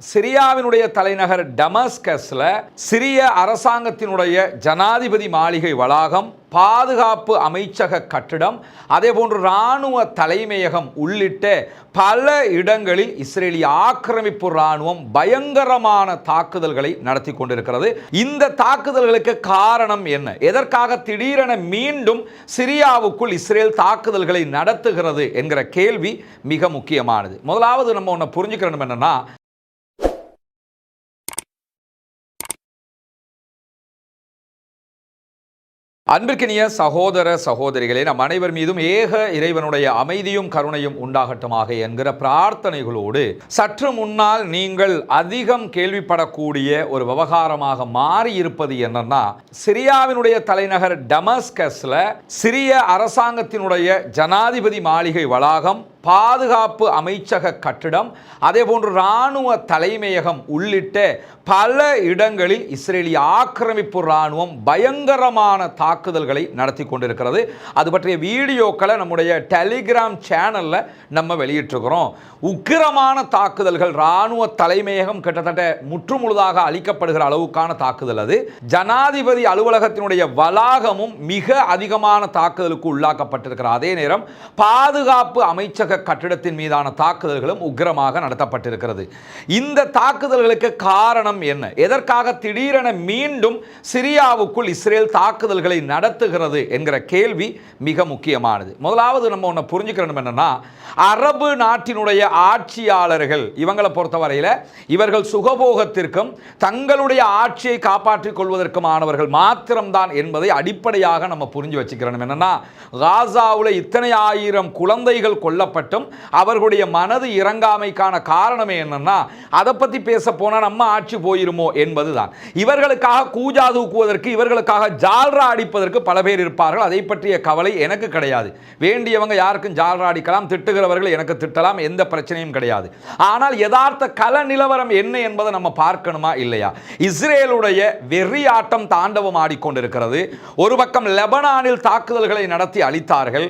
சிரியாவினுடைய தலைநகர் டமஸ்கஸ்ல சிரிய அரசாங்கத்தினுடைய ஜனாதிபதி மாளிகை வளாகம் பாதுகாப்பு அமைச்சக கட்டிடம் அதே போன்று இராணுவ தலைமையகம் உள்ளிட்ட பல இடங்களில் இஸ்ரேலிய ஆக்கிரமிப்பு இராணுவம் பயங்கரமான தாக்குதல்களை நடத்தி கொண்டிருக்கிறது. இந்த தாக்குதல்களுக்கு காரணம் என்ன? எதற்காக திடீரென மீண்டும் சிரியாவுக்குள் இஸ்ரேல் தாக்குதல்களை நடத்துகிறது என்கிற கேள்வி மிக முக்கியமானது. முதலாவது நம்ம ஒன்று புரிஞ்சுக்கணும் என்னன்னா அன்பிற்கினிய சகோதர சகோதரிகளே நம் அனைவர் மீதும் ஏக இறைவனுடைய அமைதியும் கருணையும் உண்டாகட்டமாக என்கிற பிரார்த்தனைகளோடு சற்று முன்னால் நீங்கள் அதிகம் கேள்விப்படக்கூடிய ஒரு விவகாரமாக மாறி இருப்பது என்னன்னா சிரியாவினுடைய தலைநகர் டமஸ்கஸ்ல சிரிய அரசாங்கத்தினுடைய ஜனாதிபதி மாளிகை வளாகம் பாதுகாப்பு அமைச்சக கட்டிடம் அதேபோன்று இராணுவ தலைமையகம் உள்ளிட்ட பல இடங்களில் இஸ்ரேலிய ஆக்கிரமிப்பு இராணுவம் பயங்கரமான தாக்குதல்களை நடத்தி கொண்டிருக்கிறது. அது பற்றிய வீடியோக்களை நம்முடைய டெலிகிராம் சேனலில் நம்ம வெளியிட்டிருக்கிறோம். உக்கிரமான தாக்குதல்கள் இராணுவ தலைமையகம் கிட்டத்தட்ட முற்றுமுழுதாக அளிக்கப்படுகிற அளவுக்கான தாக்குதல் அது. ஜனாதிபதி அலுவலகத்தினுடைய வளாகமும் மிக அதிகமான தாக்குதலுக்கு உள்ளாக்கப்பட்டிருக்கிற அதே நேரம் பாதுகாப்பு அமைச்சக கட்டிடத்தின் மீதான தாக்குதல்களும் உக்கிரமாக நடத்தப்பட்டிருக்கிறது. இந்த தாக்குதல்களுக்கு காரணம் என்ன? எதற்காக திடீரென மீண்டும் சிரியாவுக்குள் இஸ்ரேல் தாக்குதல்களை நடத்துகிறது என்கிற கேள்வி மிக முக்கியமானது. முதலாவது நம்ம ஒன்று புரிஞ்சுக்கணும் என்னன்னா அரபு நாட்டினுடைய ஆட்சியாளர்கள் இவங்களை பொறுத்தவரையில் இவர்கள் சுகபோகத்திற்கும் தங்களுடைய ஆட்சியை காப்பாற்றிக் கொள்வதற்குமானவர்கள் மாத்திரம்தான் என்பதை அடிப்படையாக நம்ம புரிஞ்சு வச்சுக்கிறோம் என்னன்னா காசாவில் இத்தனை ஆயிரம் குழந்தைகள் கொல்லப்பட்டும் அவர்களுடைய மனது இறங்காமைக்கான காரணமே என்னன்னா அதை பற்றி பேச போனால் நம்ம ஆட்சி போயிருமோ என்பதுதான். இவர்களுக்காக கூஜா தூக்குவதற்கு இவர்களுக்காக ஜால்ரா அடிப்பதற்கு பல பேர் இருப்பார்கள். அதை பற்றிய கவலை எனக்கு கிடையாது. வேண்டியவங்க யாருக்கும் ஜால்ரா அடிக்கலாம் திட்டுகிறவர்கள் எனக்கு திட்டலாம் எந்த பிரச்சனையும் கிடையாது. ஆனால் யதார்த்த கல நிலவரம் என்ன என்பதை நம்ம பார்க்கணுமா இல்லையா? இஸ்ரேலுடைய வெறி ஆட்டம் தாண்டவம் ஆடிக்கொண்டிருக்கிறது. ஒரு பக்கம் லெபனானில் தாக்குதல்களை நடத்தி அளித்தார்கள்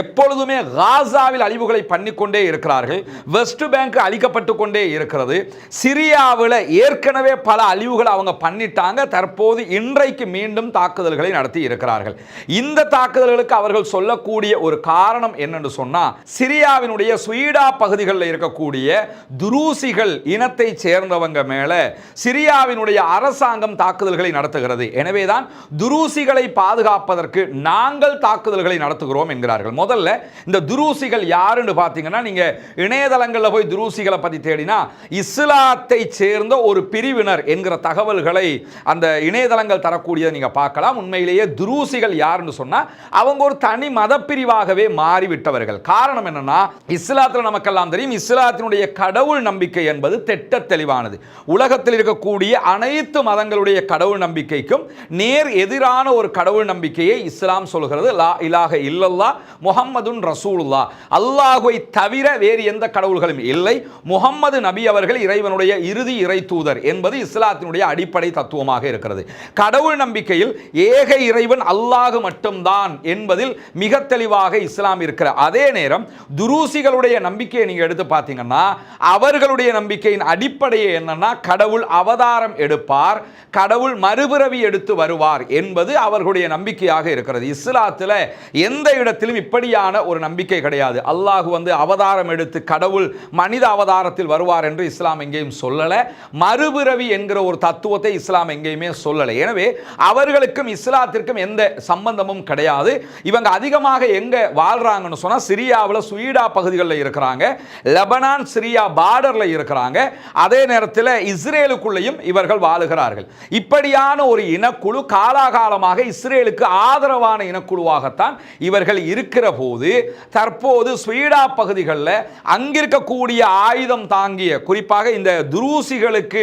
எப்பொழுதுமே காசாவில் அழிவுகளை பண்ணிக்கொண்டே இருக்கிறார்கள். வெஸ்ட் பேங்க் அழிக்கப்பட்டு கொண்டே இருக்கிறது. சிரியாவில் ஏற்கனவே பல அழிவுகளை அவங்க பண்ணிட்டாங்க. தற்போது இன்றைக்கு மீண்டும் தாக்குதல்களை நடத்தி இருக்கிறார்கள். இந்த தாக்குதல்களுக்கு அவர்கள் சொல்லக்கூடிய ஒரு காரணம் என்னென்னு சொன்னால் சிரியாவினுடைய ஸ்வீடா பகுதிகளில் இருக்கக்கூடிய துரூசிகள் இனத்தை சேர்ந்தவங்க மேலே சிரியாவினுடைய அரசாங்கம் தாக்குதல்களை நடத்துகிறது. எனவேதான் துரூசிகளை பாதுகாப்பதற்கு நாங்கள் தாக்குதல்களை நடத்துகிறோம் என்கிறார்கள். முதல்ல இந்த துரூசிகள் யார் யாருன்னு பார்த்தீங்கன்னா நீங்கள் இணையதளங்களில் போய் துரூசிகளை பற்றி தேடினா இஸ்லாத்தை சேர்ந்த ஒரு பிரிவினர் என்கிற தகவல்களை அந்த இணையதளங்கள் தரக்கூடியதை நீங்கள் பார்க்கலாம். உண்மையிலேயே துரூசிகள் யாருன்னு சொன்னால் அவங்க ஒரு தனி மதப்பிரிவாகவே மாறிவிட்டவர்கள். காரணம் என்னென்னா இஸ்லாத்தில் நமக்கெல்லாம் தெரியும் இஸ்லாத்தினுடைய கடவுள் நம்பிக்கை என்பது திட்ட தெளிவானது. உலகத்தில் இருக்கக்கூடிய அனைத்து மதங்களுடைய கடவுள் நம்பிக்கைக்கும் நேர் எதிரான ஒரு கடவுள் நம்பிக்கையை இஸ்லாம் சொல்கிறது லா இலாக இல்லல்லா முகம்மதுன் ரசூலுல்லா அல்லாஹுவை தவிர வேறு எந்த கடவுள்களும் இல்லை. முகம்மது நபி அவர்கள் இறைவனுடைய இறுதி இறை தூதர் என்பது இஸ்லாத்தினுடைய அடிப்படை தத்துவமாக இருக்கிறது. கடவுள் நம்பிக்கையில் ஏக இறைவன் அல்லாஹ் மட்டும்தான் என்பதில் மிக தெளிவாக இஸ்லாம் இருக்கிற அதே நேரம் துரூசிகளுடைய நம்பிக்கையை நீங்க எடுத்து பார்த்தீங்கன்னா அவர்களுடைய நம்பிக்கையின் அடிப்படையை என்னன்னா கடவுள் அவதாரம் எடுப்பார் கடவுள் மறுபிறவி எடுத்து வருவார் என்பது அவர்களுடைய நம்பிக்கையாக இருக்கிறது. இஸ்லாத்தில் எந்த இடத்திலும் இப்படியான ஒரு நம்பிக்கை கிடையாது. அல்லாஹ் வந்து அவதாரம் எடுத்து கடவுள் மனித அவதாரத்தில் வருவார் என்று இஸ்லாம் எங்கேயும் சொல்லலை. மறுபிறவி என்கிற ஒரு தத்துவத்தை இஸ்லாம் எங்கேயுமே சொல்லலை. எனவே அவர்களுக்கும் இஸ்லாத்திற்கும் எந்த சம்பந்தமும் கிடையாது. இவங்க அதிகமாக எங்கே வாழ்கிறாங்கன்னு சொன்னால் சிரியாவில் ஸ்வீடா பகுதிகளில் இருக்கிறாங்க. லெபனான் சிரியா பார்டர்ல இருக்கிறாங்க. அதே நேரத்தில் இஸ்ரேலுக்குள்ளேயும் இவர்கள் வாழுகிறார்கள். இப்படியான ஒரு இனக்குழு காலாகாலமாக இஸ்ரேலுக்கு ஆதரவான இனக்குழுவாகத்தான் இவர்கள் இருக்கிற போது தற்போது ஸ்வீடா பகுதிகளில் அங்கிருக்கக்கூடிய ஆயுதம் தாங்கிய குறிப்பாக இந்த துரூசிகளுக்கு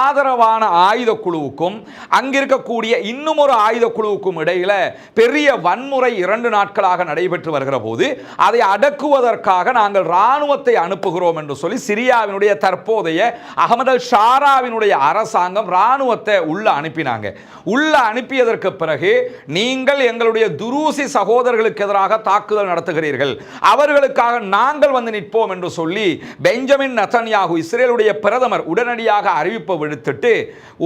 ஆதரவான ஆயுத குழுவுக்கும் அங்கிருக்கக்கூடிய இன்னும் ஒரு ஆயுத குழுவுக்கும் இடையில பெரிய வன்முறை இரண்டு நாட்களாக நடைபெற்று வருகிற போது அதை அடக்குவதற்காக நாங்கள் ராணுவத்தை அனுப்புகிறோம் என்று சொல்லி சிரியாவினுடைய தற்போதைய அகமது ஷாராவினுடைய அரசாங்கம் ராணுவத்தை உள்ள அனுப்பினாங்க. உள்ள அனுப்பியதற்கு பிறகு நீங்கள் எங்களுடைய துரூசி சகோதரர்களுக்கு எதிராக தாக்குதல் நடத்துகிறீர்கள். அவர்களுக்கு உங்களுக்காக நாங்கள் வந்து நிற்போம் என்று சொல்லி பெஞ்சமின் நத்தன்யாகு இஸ்ரேலுடைய பிரதமர் உடனடியாக அறிவிப்பை விடுத்துட்டு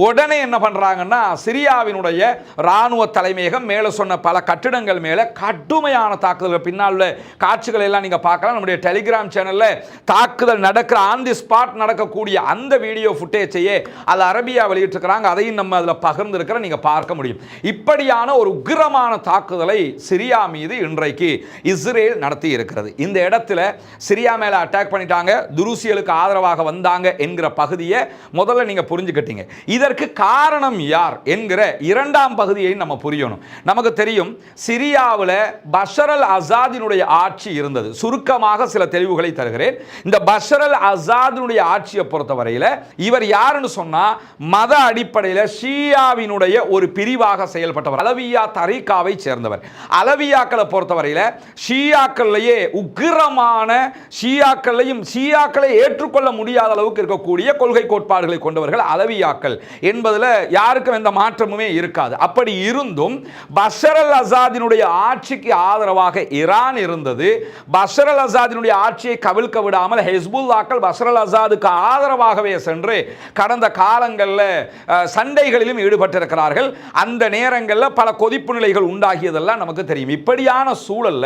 உடனே என்ன பண்றாங்கன்னா சிரியாவினுடைய ராணுவ தலைமையகம் மேலே சொன்ன பல கட்டிடங்கள் மேலே கடுமையான தாக்குதல்கள். பின்னால் உள்ள காட்சிகள் எல்லாம் நீங்கள் பார்க்கலாம். நம்முடைய டெலிகிராம் சேனல்ல தாக்குதல் நடக்கிற ஆன் தி ஸ்பாட் நடக்கக்கூடிய அந்த வீடியோ ஃபுட்டேஜையே அது அரபியா வெளியிட்டிருக்கிறாங்க. அதையும் நம்ம அதில் பகிர்ந்துருக்கிற நீங்க பார்க்க முடியும். இப்படியான ஒரு உக்கிரமான தாக்குதலை சிரியா மீது இன்றைக்கு இஸ்ரேல் நடத்தி இருக்கிறது இந்த இந்த இடத்துல சிரியா மேலே அட்டாக் பண்ணிட்டாங்க. துருசியலுக்கு ஆதரவாக வந்தாங்க என்கிற பகுதியை முதல்ல நீங்கள் புரிஞ்சுக்கிட்டீங்க. இதற்கு காரணம் யார் என்கிற இரண்டாம் பகுதியை நம்ம புரியணும். நமக்கு தெரியும் சிரியாவில் பஷர் அல் அசாதினுடைய ஆட்சி இருந்தது. சுருக்கமாக சில தெளிவுகளை தருகிறேன். இந்த பஷர் அல் அசாதினுடைய ஆட்சியை பொறுத்தவரையில் இவர் யாருன்னு சொன்னால் மத அடிப்படையில் ஷியாவினுடைய ஒரு பிரிவாக செயல்பட்டவர். அலவியா தரீகாவை சேர்ந்தவர். அலவியாக்களை பொறுத்தவரையில் ஷியாக்கள்லேயே உக்கு உக்கிரமான ஷியாக்களையும் ஷியாக்களை ஏற்றுக்கொள்ள முடியாத அளவுக்கு இருக்கக்கூடிய கொள்கை கோட்பாடுகளை கொண்டவர்கள் அலவியாக்கள். என்பதில் யாருக்கும் எந்த மாற்றமுமே இருக்காது. அப்படி இருந்தும் பஷர் அல் அசாதினுடைய ஆட்சிக்கு ஆதரவாக ஈரான் இருந்தது. பஷர் அல் அசாதினுடைய ஆட்சியை கவிழ்க்க விடாமல் ஹெஸ்புல்லாக்கள் பஷர் அல் அசாதுக்கு ஆதரவாகவே சென்று கடந்த காலங்களில் சண்டைகளிலும் ஈடுபட்டிருக்கிறார்கள். அந்த நேரங்களில் பல கொதிப்பு நிலைகள் உண்டாகியதெல்லாம் நமக்கு தெரியும். இப்படியான சூழல்ல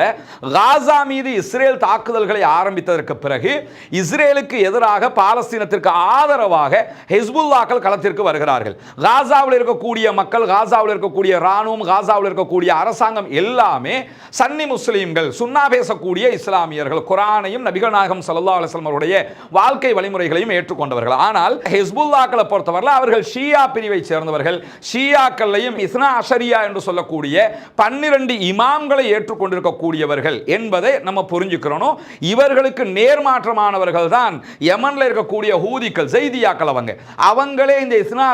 காசா மீது இஸ்ரேல் இஸ்ரேல் தாக்குதல்களை ஆரம்பித்ததற்கு பிறகு இஸ்ரேலுக்கு எதிராக பாலஸ்தீனத்திற்கு ஆதரவாக ஹெஸ்புல்லாக்கள் களத்திற்கு வருகிறார்கள். காசாவில் இருக்கக்கூடிய மக்கள் காசாவில் இருக்கக்கூடிய இராணுவம் காசாவில் இருக்கக்கூடிய அரசாங்கம் எல்லாமே சன்னி முஸ்லீம்கள் சுண்ணா பேசக்கூடிய இஸ்லாமியர்கள் குரானையும் நபிகள் நாயகம் சல்லா அலுவலமருடைய வாழ்க்கை வழிமுறைகளையும் ஏற்றுக்கொண்டவர்கள். ஆனால் ஹெஸ்புல்லாக்களை பொறுத்தவரை அவர்கள் ஷியா பிரிவை சேர்ந்தவர்கள். ஷியாக்கள்லையும் இஸ்னா அஷரியா என்று சொல்லக்கூடிய பன்னிரண்டு இமாம்களை ஏற்றுக்கொண்டிருக்கக்கூடியவர்கள் என்பதை நம்ம புரிஞ்சு புரிஞ்சுக்கிறோம் இவர்களுக்கு நேர்மாற்றமானவர்கள் தான் யமனில் இருக்கக்கூடிய ஹூதிக்கள் செய்தியாக்கள் அவங்க. அவங்களே இந்த இஸ்னா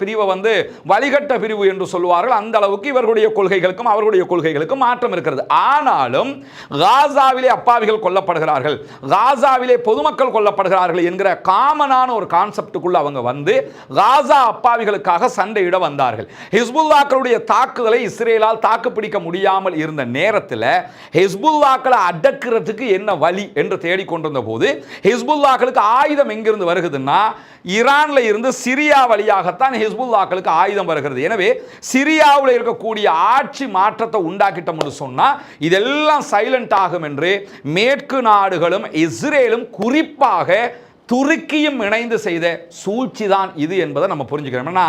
பிரிவை வந்து வழிகட்ட பிரிவு என்று சொல்வார்கள் அந்த அளவுக்கு இவர்களுடைய கொள்கைகளுக்கும் அவர்களுடைய கொள்கைகளுக்கும் மாற்றம் இருக்கிறது. ஆனாலும் காசாவிலே அப்பாவிகள் கொல்லப்படுகிறார்கள். காசாவிலே பொதுமக்கள் கொல்லப்படுகிறார்கள் என்கிற காமனான ஒரு கான்செப்டுக்குள்ள அவங்க வந்து காசா அப்பாவிகளுக்காக சண்டையிட வந்தார்கள். ஹிஸ்புல்லாக்களுடைய தாக்குதலை இஸ்ரேலால் தாக்குப்பிடிக்க முடியாமல் இருந்த நேரத்தில் ஹிஸ்புல்லாக்களை அடக்கிற அடக்கிறதுக்கு என்ன வழி என்று தேடிக்கொண்டிருந்த போது ஹிஸ்புல்லாக்களுக்கு ஆயுதம் எங்கிருந்து வருகுதுன்னா ஈரானில் இருந்து சிரியா வழியாகத்தான் ஹிஸ்புல்லாக்களுக்கு ஆயுதம் வருகிறது. எனவே சிரியாவில் இருக்கக்கூடிய ஆட்சி மாற்றத்தை உண்டாக்கிட்டோம் என்று சொன்னால் இதெல்லாம் சைலண்ட் ஆகும் என்று மேற்கு நாடுகளும் இஸ்ரேலும் குறிப்பாக துருக்கியும் இணைந்து செய்த சூழ்ச்சி தான் இது என்பதை நம்ம புரிஞ்சுக்கிறோம். ஏன்னா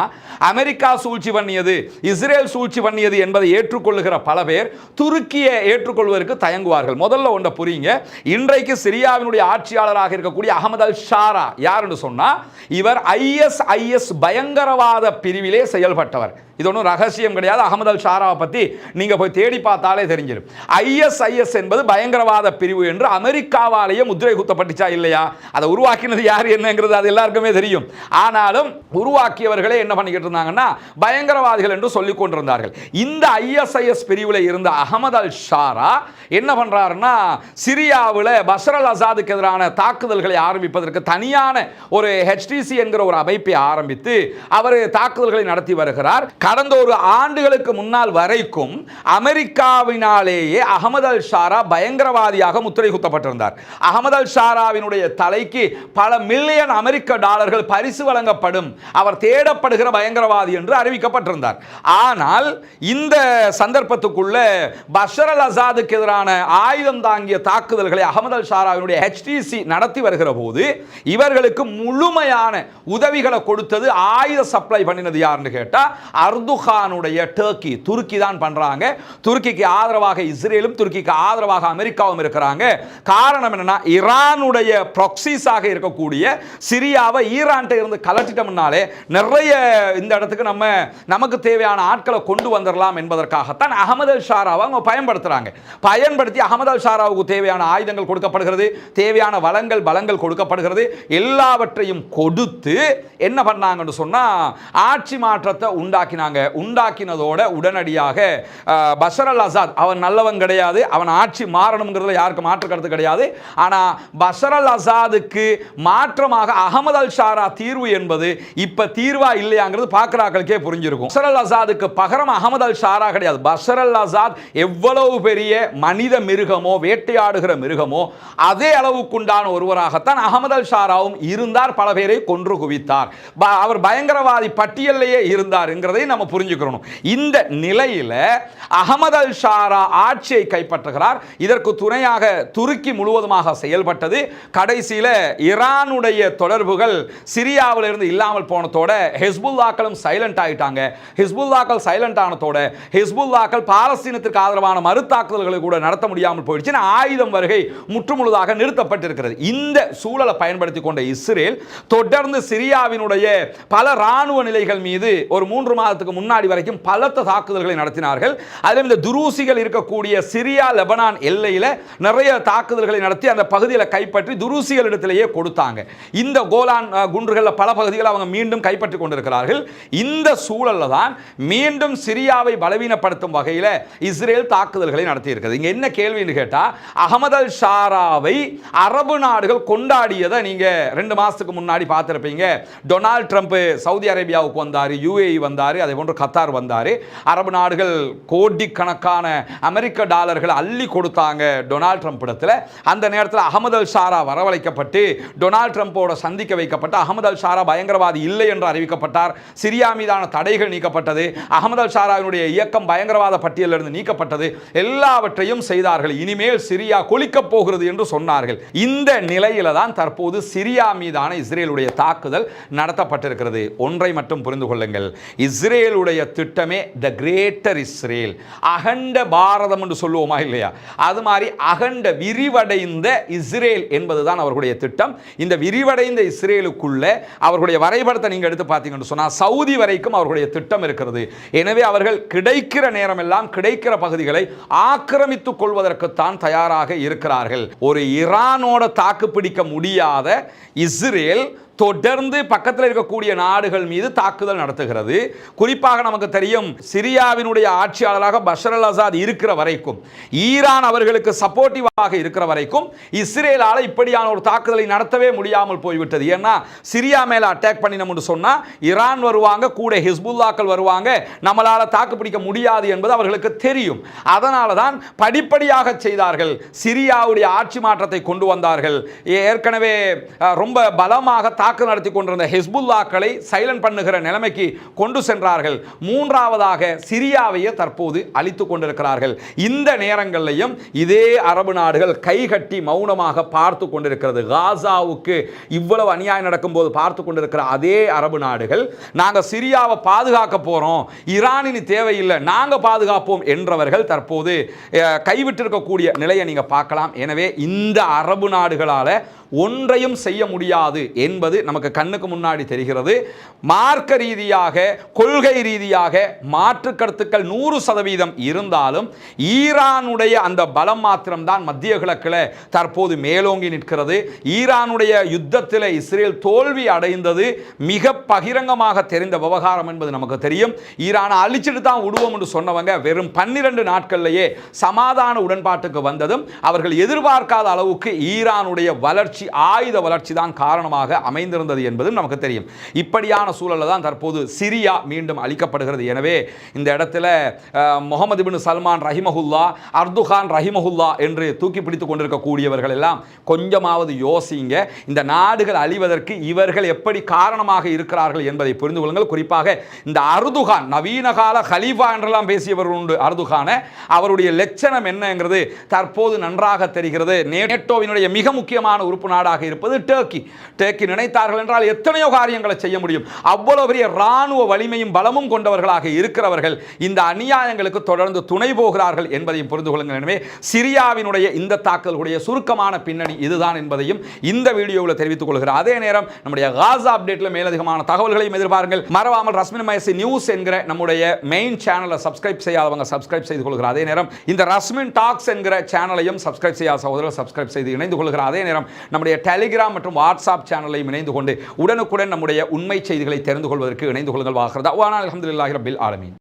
அமெரிக்கா சூழ்ச்சி பண்ணியது இஸ்ரேல் சூழ்ச்சி பண்ணியது என்பதை ஏற்றுக்கொள்ளுகிற பல பேர் துருக்கியை ஏற்றுக்கொள்வதற்கு தயங்குவார்கள். முதல்ல ஒன்றை புரியுங்க. இன்றைக்கு சிரியாவினுடைய ஆட்சியாளராக இருக்கக்கூடிய அகமது அல் ஷாரா யாருன்னு சொன்னா இவர் ஐஎஸ்ஐஎஸ் பயங்கரவாத பிரிவிலே செயல்பட்டவர். இது ஒன்றும் ரகசியம் கிடையாது. அகமது அல் ஷாராவை பற்றி நீங்கள் போய் தேடி பார்த்தாலே தெரிஞ்சிடும் ஐஎஸ்ஐஎஸ் என்பது பயங்கரவாத பிரிவு என்று அமெரிக்காவாலேயே முத்திரை குத்தப்பட்டுச்சா இல்லையா? அதை உருவாக்கி உருவாக்கினது யார் என்னங்கிறது அது எல்லாருக்குமே தெரியும். ஆனாலும் உருவாக்கியவர்களே என்ன பண்ணிக்கிட்டு இருந்தாங்கன்னா பயங்கரவாதிகள் என்று சொல்லிக் கொண்டிருந்தார்கள். இந்த ஐஎஸ்ஐஎஸ் பிரிவில் இருந்த அகமது அல் ஷாரா என்ன பண்றாருன்னா சிரியாவில் பஷர் அல் அசாதுக்கு எதிரான தாக்குதல்களை ஆரம்பிப்பதற்கு தனியான ஒரு ஹெச்டிசி என்கிற ஒரு அமைப்பை ஆரம்பித்து அவர் தாக்குதல்களை நடத்தி வருகிறார். கடந்த ஒரு ஆண்டுகளுக்கு முன்னால் வரைக்கும் அமெரிக்காவினாலேயே அகமது அல் ஷாரா பயங்கரவாதியாக முத்திரை குத்தப்பட்டிருந்தார். அகமது அல் ஷாராவினுடைய தலைக்கு பல மில்லியன் அமெரிக்க டாலர்கள் பரிசு வழங்கப்படும். அவர் தேடப்படுகிற பயங்கரவாதி என்று அறிவிக்கப்பட்டிருந்தார். ஆனால் இந்த சந்தர்ப்பத்துக்குள்ள பஷர் அல் அசாதுக்கு எதிரான ஆயுதம் தாங்கிய தாக்குதல்களை அகமது அல் ஷாராவினுடைய ஹெச்டிசி நடத்தி வருகிற போது இவர்களுக்கு முழுமையான உதவிகளை கொடுத்தது ஆயுத சப்ளை பண்ணினது யாருன்னு கேட்டால் அர்துகானுடைய டர்க்கி துருக்கி தான் பண்றாங்க. துருக்கிக்கு ஆதரவாக இஸ்ரேலும் துருக்கிக்கு ஆதரவாக அமெரிக்காவும் இருக்கிறாங்க. காரணம் என்னன்னா ஈரானுடைய ப்ராக்சிஸாக இருக்கக்கூடிய சிரியாவை ஈரான்கிட்ட இருந்து கலட்டிட்டோம்னாலே நிறைய இந்த இடத்துக்கு நம்ம நமக்கு தேவையான ஆட்களை கொண்டு வந்துடலாம் என்பதற்காகத்தான் அகமது அல் ஷாராவை அவங்க பயன்படுத்துறாங்க. பயன்படுத்தி அகமது அல் ஷாராவுக்கு தேவையான ஆயுதங்கள் கொடுக்கப்படுகிறது தேவையான வளங்கள் பலங்கள் கொடுக்கப்படுகிறது எல்லாவற்றையும் கொடுத்து என்ன பண்ணாங்கன்னு சொன்னா ஆட்சி மாற்றத்தை உண்டாக்கினாங்க. உண்டாக்கினதோட உடனடியாக பஷர் அல் அசாத் அவன் நல்லவன் கிடையாது அவன் ஆட்சி மாறணுங்கிறதுல யாருக்கு மாற்று கருத்து கிடையாது. ஆனால் பஷர் அல் அசாதுக்கு மாற்றமாக அகமது அல் ஷாரா தீர்வு என்பது இப்ப தீர்வா இல்லையாங்கிறது பாக்குறாக்களுக்கே புரிஞ்சிருக்கும். பசர் அல் அசாதுக்கு பகரம் அகமது அல் ஷாரா கிடையாது. பசர் அல் அசாத் எவ்வளவு பெரிய மனித மிருகமோ வேட்டையாடுகிற மிருகமோ அதே அளவுக்குண்டான ஒருவராகத்தான் அகமது அல் ஷாராவும் இருந்தார் பல பேரை கொன்று குவித்தார். அவர் பயங்கரவாதி பட்டியலிலேயே இருந்தாருங்கிறதை நம்ம புரிஞ்சுக்கிறோம் இந்த நிலையில் அகமது அல் ஷாரா ஆட்சியை கைப்பற்றுகிறார். இதற்கு துணையாக துருக்கி முழுவதுமாக செயல்பட்டது. கடைசியில ஈரானுடைய தொடர்புகள் சிரியாவில் இருந்து இல்லாமல் போனதோட ஹிஸ்புல்லாக்களும் சைலண்ட் ஆகிட்டாங்க ஹிஸ்புல்லாக்கள் சைலண்ட் ஆனதோட ஹிஸ்புல்லாக்கள் பாலஸ்தீனத்திற்கு ஆதரவான மறுத்தாக்குதல்களை கூட நடத்த முடியாமல் போயிடுச்சு. ஆயுதம் வருகை முற்றுமுழுதாக நிறுத்தப்பட்டிருக்கிறது. இந்த சூழலை பயன்படுத்தி கொண்ட இஸ்ரேல் தொடர்ந்து சிரியாவினுடைய பல ராணுவ நிலைகள் மீது ஒரு மூன்று மாதத்துக்கு முன்னாடி வரைக்கும் பலத்த தாக்குதல்களை நடத்தினார்கள். அதில் இந்த துருசிகள் இருக்கக்கூடிய சிரியா லெபனான் எல்லையில் நிறைய தாக்குதல்களை நடத்தி அந்த பகுதியில் கைப்பற்றி துருசிகள் இடத்திலேயே கொடுத்தாங்க. இந்த கோலான் குன்றுகளில் பல பகுதிகளை அவங்க மீண்டும் கைப்பற்றி கொண்டிருக்கிறார்கள். இந்த சூழல்ல தான் மீண்டும் சிரியாவை பலவீனப்படுத்தும் வகையில் இஸ்ரேல் தாக்குதல்களை நடத்தியிருக்கிறது. இங்கே இங்க என்ன கேள்வின்னு கேட்டால் அகமது அல் ஷாராவை அரபு நாடுகள் கொண்டாடியதை நீங்க ரெண்டு மாசத்துக்கு முன்னாடி பார்த்திருப்பீங்க. டொனால்ட் ட்ரம்ப் சவுதி அரேபியாவுக்கு வந்தார் யுஏஇ வந்தார் அதே போன்று கத்தார் வந்தார். அரபு நாடுகள் கோடிக்கணக்கான அமெரிக்க டாலர்கள் அள்ளி கொடுத்தாங்க டொனால்ட் ட்ரம்ப் இடத்துல. அந்த நேரத்தில் அகமது அல் ஷாரா வரவழைக்கப்பட்டு டொனால்ட் ட்ரம்போட சந்திக்க வைக்கப்பட்ட அகமது அல் ஷாரா பயங்கரவாதி இல்லை என்று அறிவிக்கப்பட்டார். சிரியா மீதான தடைகள் நீக்கப்பட்டது. அகமது அல் ஷாராவினுடைய இயக்கம் பயங்கரவாத பட்டியலிருந்து நீக்கப்பட்டது. எல்லாவற்றையும் செய்தார்கள். இனிமேல் சிரியா கொலிக்கப் போகிறது என்று சொன்னார்கள். இந்த நிலையில தான் தற்போது சிரியா மீதான இஸ்ரேலுடைய தாக்குதல் நடத்தப்பட்டிருக்கிறது. ஒன்றை மட்டும் புரிந்து கொள்ளுங்கள். இஸ்ரேலுடைய திட்டமே த கிரேட்டர் இஸ்ரேல் அகண்ட பாரதம் என்று சொல்லுவோமா இல்லையா? அது மாதிரி அகண்ட விரிவடைந்த இஸ்ரேல் என்பதுதான் அவர்களுடைய திட்டம். இந்த விரிவடைந்த இஸ்ரேலுக்குள்ள அவர்களுடைய வரைபடத்தை நீங்க எடுத்து பார்த்தீங்கன்னு சொன்னா சவுதி வரைக்கும் அவர்களுடைய திட்டம் இருக்கிறது. எனவே அவர்கள் கிடைக்கிற நேரமெல்லாம் கிடைக்கிற பகுதிகளை ஆக்கிரமித்துக் கொள்வதற்குத்தான் தயாராக இருக்கிறார்கள். ஒரு ஈரானோட தாக்குப்பிடிக்க முடியாத இஸ்ரேல் தொடர்ந்து பக்கத்தில் இருக்கக்கூடிய நாடுகள் மீது தாக்குதல் நடத்துகிறது. குறிப்பாக நமக்கு தெரியும் சிரியாவினுடைய ஆட்சியாளராக பஷர் அல் அசாத் இருக்கிற வரைக்கும் ஈரான் அவர்களுக்கு சப்போர்ட்டிவாக இருக்கிற வரைக்கும் இஸ்ரேலால இப்படியான ஒரு தாக்குதலை நடத்தவே முடியாமல் போய்விட்டது. ஏன்னா சிரியா மேல அட்டாக் பண்ணினோம்னு சொன்னா ஈரான் வருவாங்க கூட ஹிஸ்புல்லாக்கள் வருவாங்க நம்மளால தாக்கு பிடிக்க முடியாது என்பது அவர்களுக்கு தெரியும். அதனால தான் படிப்படியாக செய்தார்கள். சிரியாவுடைய ஆட்சி மாற்றத்தை கொண்டு வந்தார்கள். ஏற்கனவே ரொம்ப பலமாக தாக்கு நடத்தி கொண்டிருந்த ஹெஸ்புல்லாக்களை சைலண்ட் பண்ணுகிற நிலைமைக்கு கொண்டு சென்றார்கள். மூன்றாவதாக சிரியாவையே தற்போது அழித்து கொண்டிருக்கிறார்கள். இந்த நேரங்களிலையும் இதே அரபு நாடுகள் கைகட்டி மௌனமாக பார்த்து கொண்டிருக்கிறது. காசாவுக்கு இவ்வளவு அநியாயம் நடக்கும்போது பார்த்து கொண்டிருக்கிற அதே அரபு நாடுகள் நாங்கள் சிரியாவை பாதுகாக்க போகிறோம் ஈரான் தேவையில்லை நாங்கள் பாதுகாப்போம் என்றவர்கள் தற்போது கைவிட்டிருக்கக்கூடிய நிலையை நீங்கள் பார்க்கலாம். எனவே இந்த அரபு நாடுகளால் ஒன்றையும் செய்ய முடியாது என்பது நமக்கு கண்ணுக்கு முன்னாடி தெரிகிறது. மார்க்க ரீதியாக கொள்கை ரீதியாக மாற்று கருத்துக்கள் நூறு சதவீதம் இருந்தாலும் ஈரானுடைய அந்த பலம் மாத்திரம்தான் மத்திய கிழக்கில் தற்போது மேலோங்கி நிற்கிறது. ஈரானுடைய யுத்தத்தில் இஸ்ரேல் தோல்வி அடைந்தது மிக பகிரங்கமாக தெரிந்த விவகாரம் என்பது நமக்கு தெரியும். ஈரானை அழிச்சிட்டு தான் விடுவோம் என்று சொன்னவங்க வெறும் பன்னிரண்டு நாட்கள்லேயே சமாதான உடன்பாட்டுக்கு வந்ததும் அவர்கள் எதிர்பார்க்காத அளவுக்கு ஈரானுடைய வளர்ச்சி ஆயுத வளர்ச்சி தான் காரணமாக அமைந்திருந்தது என்பதும் நமக்கு தெரியும். இப்படியான சூழலில் தான் தற்போது சிரியா மீண்டும் அளிக்கப்படுகிறது. எனவே இந்த இடத்துல முகமது பின் சல்மான் ரஹிமஹுல்லா அர்துகான் ரஹிமஹுல்லா என்று தூக்கி பிடித்துக் கொண்டிருக்கக்கூடியவர்கள் எல்லாம் கொஞ்சமாவது யோசிங்க. இந்த நாடுகள் அழிவதற்கு இவர்கள் எப்படி காரணமாக இருக்கிறார்கள் என்பதை புரிந்து கொள்ளுங்கள். குறிப்பாக இந்த அர்துகான் நவீன கால ஹலீஃபா என்றெல்லாம் பேசியவர் உண்டு அர்துகான. அவருடைய லட்சணம் என்னங்கிறது தற்போது நன்றாக தெரிகிறது. நேட்டோவினுடைய மிக முக்கியமான உறுப்பு நட்பு நாடாக இருப்பது டர்க்கி. டர்க்கி நினைத்தார்கள் என்றால் எத்தனையோ காரியங்களை செய்ய முடியும். அவ்வளோ பெரிய இராணுவ வலிமையும் பலமும் கொண்டவர்களாக இருக்கிறவர்கள் இந்த அநியாயங்களுக்கு தொடர்ந்து துணை போகிறார்கள் என்பதையும் புரிந்து கொள்ளுங்கள். எனவே சிரியாவினுடைய இந்த தாக்குதலுடைய சுருக்கமான பின்னணி இதுதான் என்பதையும் இந்த வீடியோவில் தெரிவித்துக் கொள்கிறார் அதே நேரம் நம்முடைய காசா அப்டேட்டில் மேலதிகமான தகவல்களையும் எதிர்பாருங்கள். மறவாமல் ரஸ்மின் மயசி நியூஸ் என்கிற நம்முடைய மெயின் சேனலை சப்ஸ்கிரைப் செய்யாதவங்க சப்ஸ்கிரைப் செய்து கொள்கிற அதே நேரம் இந்த ரஸ்மின் டாக்ஸ் என்கிற சேனலையும் சப்ஸ்கிரைப் செய்யாத சகோதரர் சப்ஸ்கிரைப் செய்து இணைந்து கொள்கிற அதே நேரம் நம்முடைய டெலிகிராம் மற்றும் வாட்ஸ்அப் சேனலையும் இணைந்து கொண்டு உடனுக்குடன் நம்முடைய உண்மை செய்திகளை தெரிந்து கொள்வதற்கு இணைந்து கொள்ளுங்கள் வாகிறதா அலமதுல்லாஹி ரபில் ஆலமீன்.